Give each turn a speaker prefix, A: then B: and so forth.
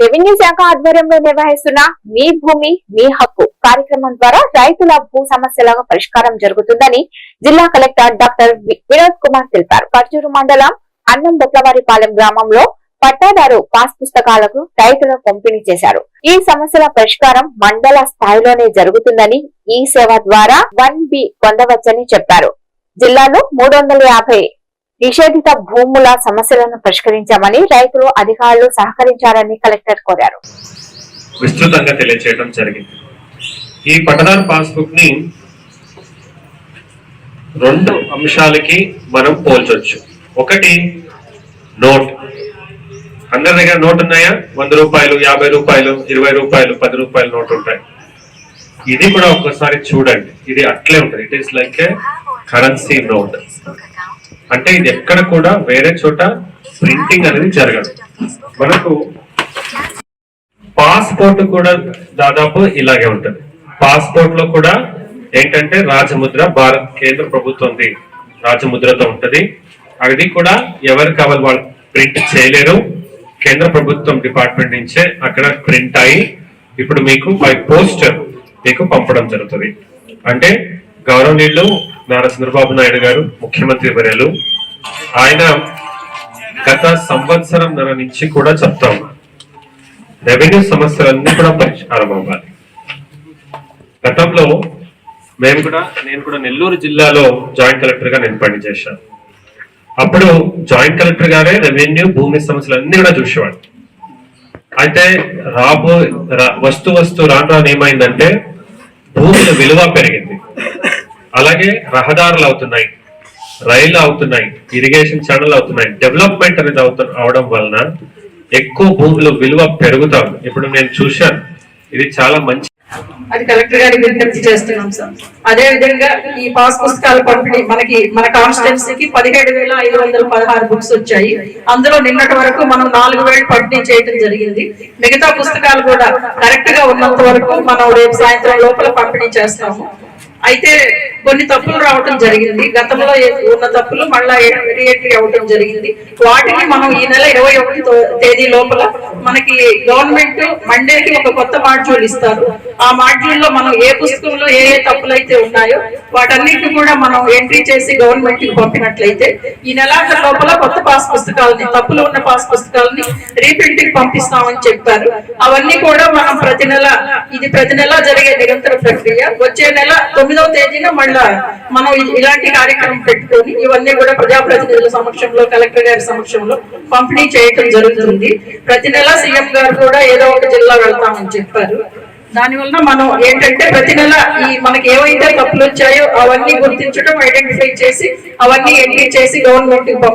A: Revenue శాఖ ఆధ్వర్యంలో నిర్వహిస్తున్న మీ భూమి మీ హక్కు కార్యక్రమం ద్వారా రైతుల భూ సమస్యల పరిష్కారం జరుగుతుందని జిల్లా కలెక్టర్ డాక్టర్ వినోద్ కుమార్ తెలిపారు. కర్జూరు మండలం అన్నం బొట్లవారిపాలెం గ్రామంలో పట్టాదారు పాస్ పుస్తకాలకు రైతులు పంపిణీ చేశారు. ఈ సమస్యల పరిష్కారం మండల స్థాయిలోనే జరుగుతుందని ఈ సేవ ద్వారా వన్ బి పొందవచ్చని చెప్పారు. జిల్లాలో మూడు వందల యాభై నిషేధిత భూముల సమస్యలను పరిష్కరించామని రైతులు అధికారులు సహకరించాలని కలెక్టర్ కోరారు.
B: విస్తృతంగా తెలియచేయడం జరిగింది. ఈ పట్టదారు పాస్బుక్ని రెండు అంశాలకి మనం పోల్చొచ్చు. ఒకటి నోట్. అందరి దగ్గర నోట్ ఉన్నాయా? వంద రూపాయలు యాభై రూపాయలు ఇరవై రూపాయలు పది రూపాయలు నోట్ ఉంటాయి. ఇది కూడా ఒక్కసారి చూడండి. ఇది అట్లే ఉంటుంది. It is like a currency note అంటే ఇది ఎక్కడ కూడా వేరే చోట ప్రింటింగ్ అనేది జరగదు. మనకు పాస్పోర్ట్ కూడా దాదాపు ఇలాగే ఉంటుంది. పాస్పోర్ట్లో కూడా ఏంటంటే రాజముద్ర భారత కేంద్ర ప్రభుత్వంది రాజముద్రతో ఉంటది. అది కూడా ఎవరు కావాలి వాళ్ళు ప్రింట్ చేయలేరు. కేంద్ర ప్రభుత్వం డిపార్ట్మెంట్ నుంచే అక్కడ ప్రింట్ అయి ఇప్పుడు మీకు బై పోస్ట్ మీకు పంపడం జరుగుతుంది. అంటే గౌరవనీయులు నారా చంద్రబాబు నాయుడు గారు ముఖ్యమంత్రి వర్యలు ఆయన గత సంవత్సరం నుంచి కూడా చెప్తా ఉన్నారు రెవెన్యూ సమస్యలన్నీ కూడా పరిష్కారం అవ్వాలి. గతంలో మేము కూడా నేను కూడా నెల్లూరు జిల్లాలో జాయింట్ కలెక్టర్గా నేను పనిచేశాను. అప్పుడు జాయింట్ కలెక్టర్ గారే రెవెన్యూ భూమి సమస్యలన్నీ కూడా చూసేవాడు అయితే రాబో రా- వస్తు వస్తు రాను రాను ఏమైందంటే భూముల విలువ పెరిగింది. అలాగే రహదారులు అవుతున్నాయి. రైళ్ళు అవుతున్నాయి. ఇరిగేషన్ ఛానల్ అవుతున్నాయి. డెవలప్మెంట్ అనేది అవుతు అవడం వలన ఎక్కువ భూముల విలువ పెరుగుతాం ఇప్పుడు నేను చూశాను. ఇది చాలా మంచి
C: అది కలెక్టర్ గారికి విజ్ఞప్తి చేస్తున్నాం సార్. అదే విధంగా ఈ పాస్ పుస్తకాల పంపిణీ మనకి మన కాన్స్టిట్యున్సీకి పదిహేడు వేల ఐదు వందల పదహారు బుక్స్ వచ్చాయి. అందులో నిన్నటి వరకు మనం నాలుగు వేలు పంపిణీ చేయడం జరిగింది. మిగతా పుస్తకాలు కూడా కరెక్ట్గా ఉన్నంత వరకు మనం రేపు సాయంత్రం లోపల పంపిణీ చేస్తాము. అయితే కొన్ని తప్పులు రావటం జరిగింది. గతంలో ఉన్న తప్పులు మళ్ళా రీఎంట్రీ అవ్వటం జరిగింది. వాటిని మనం ఈ నెల ఇరవై ఒకటి తేదీ లోపల మనకి గవర్నమెంట్ మండేకి ఒక కొత్త మాడ్యూల్ ఇస్తారు. ఆ మాడ్యూల్లో మనం ఏ పుస్తకంలో ఏ ఏ తప్పులు అయితే ఉన్నాయో వాటన్నిటిని కూడా మనం ఎంట్రీ చేసి గవర్నమెంట్కి పంపినట్లయితే ఈ నెలాఖరు లోపల కొత్త పాస్ పుస్తకాలని తప్పులు ఉన్న పాస్ పుస్తకాలని రీప్రింట్కి పంపిస్తామని చెప్పారు. అవన్నీ కూడా మనం నెల ఇది ప్రతి నెల జరిగే నిరంతర ప్రక్రియ. వచ్చే నెల తొమ్మిదవ తేదీన మళ్ళా మనం ఇలాంటి కార్యక్రమం పెట్టుకొని ఇవన్నీ కూడా ప్రజాప్రతినిధుల సమక్షంలో కలెక్టర్ గారి సమక్షంలో పంపిణీ చేయటం జరుగుతుంది. ప్రతి నెల సీఎం గారు కూడా ఏదో ఒక జిల్లా వెళ్తామని చెప్పారు. దానివల్ల మనం ఏంటంటే ప్రతి నెల ఈ మనకి ఏవైతే తప్పులు వచ్చాయో అవన్నీ గుర్తించడం ఐడెంటిఫై చేసి అవన్నీ ఎంట్రీ చేసి గవర్నమెంట్కి